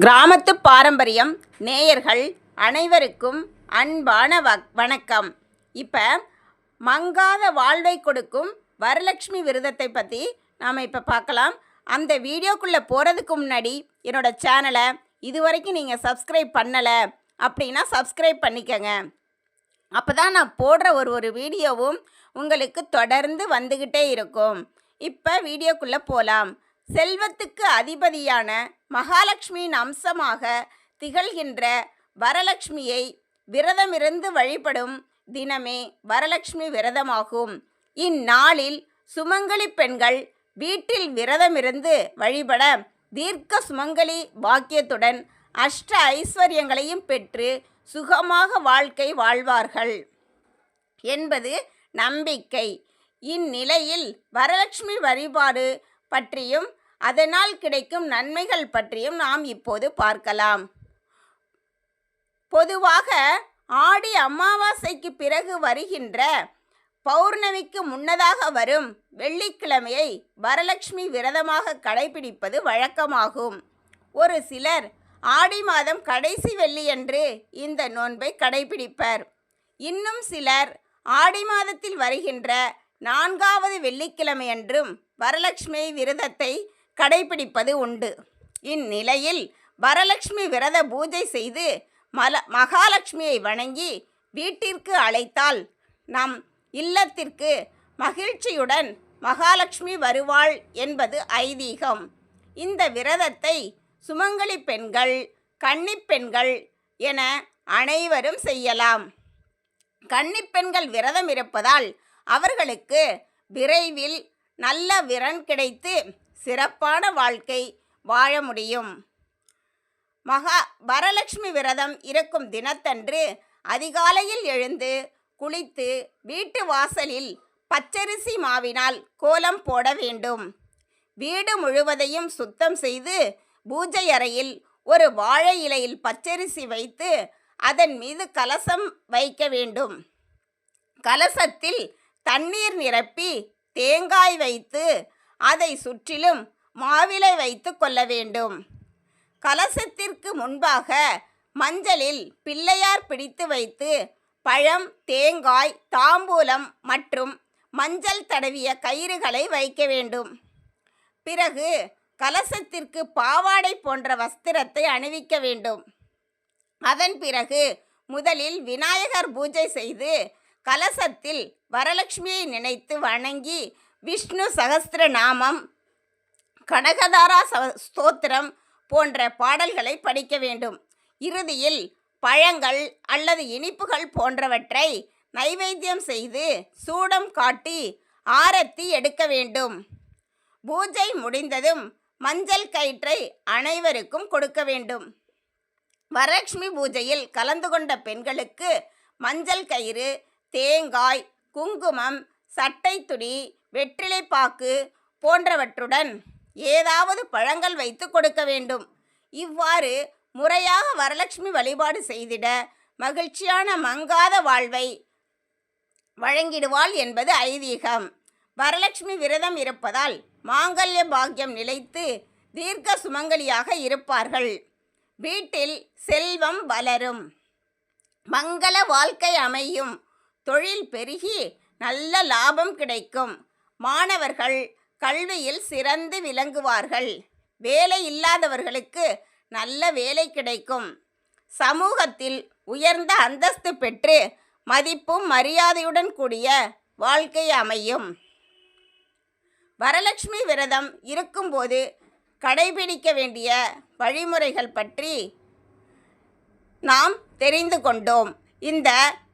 கிராமத்து பாரம்பரியம் நேயர்கள் அனைவருக்கும் அன்பான வ வணக்கம். இப்போ மங்காத வாழ்வை கொடுக்கும் வரலட்சுமி விரதத்தை பற்றி நாம் இப்போ பார்க்கலாம் அந்த வீடியோக்குள்ளே போகிறதுக்கு முன்னாடி என்னோடய சேனலை இது வரைக்கும் நீங்கள் சப்ஸ்கிரைப் பண்ணலை அப்படின்னா சப்ஸ்கிரைப் பண்ணிக்கங்க. அப்போ தான் நான் போடுற ஒரு ஒரு வீடியோவும் உங்களுக்கு தொடர்ந்து வந்துக்கிட்டே இருக்கும். இப்போ வீடியோக்குள்ளே போகலாம் செல்வத்துக்கு அதிபதியான மகாலட்சுமியின் அம்சமாக திகழ்கின்ற வரலட்சுமியை விரதமிருந்து வழிபடும் தினமே வரலட்சுமி விரதமாகும். இந்நாளில் சுமங்கலி பெண்கள் வீட்டில் விரதமிருந்து வழிபட தீர்க்க சுமங்கலி பாக்கியத்துடன் அஷ்ட ஐஸ்வர்யங்களையும் பெற்று சுகமாக வாழ்க்கை வாழ்வார்கள் என்பது நம்பிக்கை. இந்நிலையில் வரலட்சுமி வழிபாடு பற்றியும் அதனால் கிடைக்கும் நன்மைகள் பற்றியும் நாம் இப்போது பார்க்கலாம். பொதுவாக ஆடி அமாவாசைக்கு பிறகு வருகின்ற பௌர்ணமிக்கு முன்னதாக வரும் வெள்ளிக்கிழமையை வரலட்சுமி விரதமாக கடைபிடிப்பது வழக்கமாகும். ஒரு சிலர் ஆடி மாதம் கடைசி வெள்ளியன்று இந்த நோன்பை கடைபிடிப்பர். இன்னும் சிலர் ஆடி மாதத்தில் வருகின்ற நான்காவது வெள்ளிக்கிழமையன்றும் வரலட்சுமி விரதத்தை கடைபிடிப்பது உண்டு. இந்நிலையில் வரலட்சுமி விரத பூஜை செய்து மல மகாலட்சுமியை வணங்கி வீட்டிற்கு அழைத்தால் நம் இல்லத்திற்கு மகிழ்ச்சியுடன் மகாலட்சுமி வருவாள் என்பது ஐதீகம். இந்த விரதத்தை சுமங்கலி பெண்கள் கன்னிப்பெண்கள் என அனைவரும் செய்யலாம். கன்னிப்பெண்கள் விரதம் இருப்பதால் அவர்களுக்கு விரைவில் நல்ல விரன் கிடைத்து சிறப்பான வாழ்க்கை வாழ முடியும். மகா வரலட்சுமி விரதம் இருக்கும் தினத்தன்று அதிகாலையில் எழுந்து குளித்து வீட்டு வாசலில் பச்சரிசி மாவினால் கோலம் போட வேண்டும். வீடு முழுவதையும் சுத்தம் செய்து பூஜை அறையில் ஒரு வாழை இலையில் பச்சரிசி வைத்து அதன் மீது கலசம் வைக்க வேண்டும். கலசத்தில் தண்ணீர் நிரப்பி தேங்காய் வைத்து அதை சுற்றிலும் மாவிலை வைத்து கொள்ள வேண்டும். கலசத்திற்கு முன்பாக மஞ்சளில் பிள்ளையார் பிடித்து வைத்து பழம் தேங்காய் தாம்பூலம் மற்றும் மஞ்சள் தடவிய கயிறுகளை வைக்க வேண்டும். பிறகு கலசத்திற்கு பாவாடை போன்ற வஸ்திரத்தை அணிவிக்க வேண்டும். அதன் பிறகு முதலில் விநாயகர் பூஜை செய்து கலசத்தில் வரலட்சுமியை நினைத்து வணங்கி விஷ்ணு சகஸ்திர நாமம் கனகதாரா ச- ஸ்தோத்திரம் போன்ற பாடல்களை படிக்க வேண்டும். இறுதியில் பழங்கள் அல்லது இனிப்புகள் போன்றவற்றை நைவேத்தியம் செய்து சூடம் காட்டி ஆரத்தி எடுக்க வேண்டும். பூஜை முடிந்ததும் மஞ்சள் கயிற்றை அனைவருக்கும் கொடுக்க வேண்டும். வரலட்சுமி பூஜையில் கலந்து கொண்ட பெண்களுக்கு மஞ்சள் கயிறு தேங்காய் குங்குமம் சட்டை துணி வெற்றிலைப்பாக்கு போன்றவற்றுடன் ஏதாவது பழங்கள் வைத்து கொடுக்க வேண்டும். இவ்வாறு முறையாக வரலட்சுமி வழிபாடு செய்திட மகிழ்ச்சியான மங்காத வாழ்வை வழங்கிடுவாள் என்பது ஐதீகம். வரலட்சுமி விரதம் இருப்பதால் மாங்கல்ய பாக்கியம் நிலைத்து தீர்க்க சுமங்கலியாக இருப்பார்கள். வீட்டில் செல்வம் வளரும். மங்கள வாழ்க்கை அமையும். தொழில் பெருகி நல்ல லாபம் கிடைக்கும். மாணவர்கள் கல்வியில் சிறந்து விளங்குவார்கள். வேலை இல்லாதவர்களுக்கு நல்ல வேலை கிடைக்கும். சமூகத்தில் உயர்ந்த அந்தஸ்து பெற்று மதிப்பும் மரியாதையுடன் கூடிய வாழ்க்கை அமையும். வரலட்சுமி விரதம் இருக்கும்போது கடைபிடிக்க வேண்டிய வழிமுறைகள் பற்றி நாம் தெரிந்து கொண்டோம். இந்த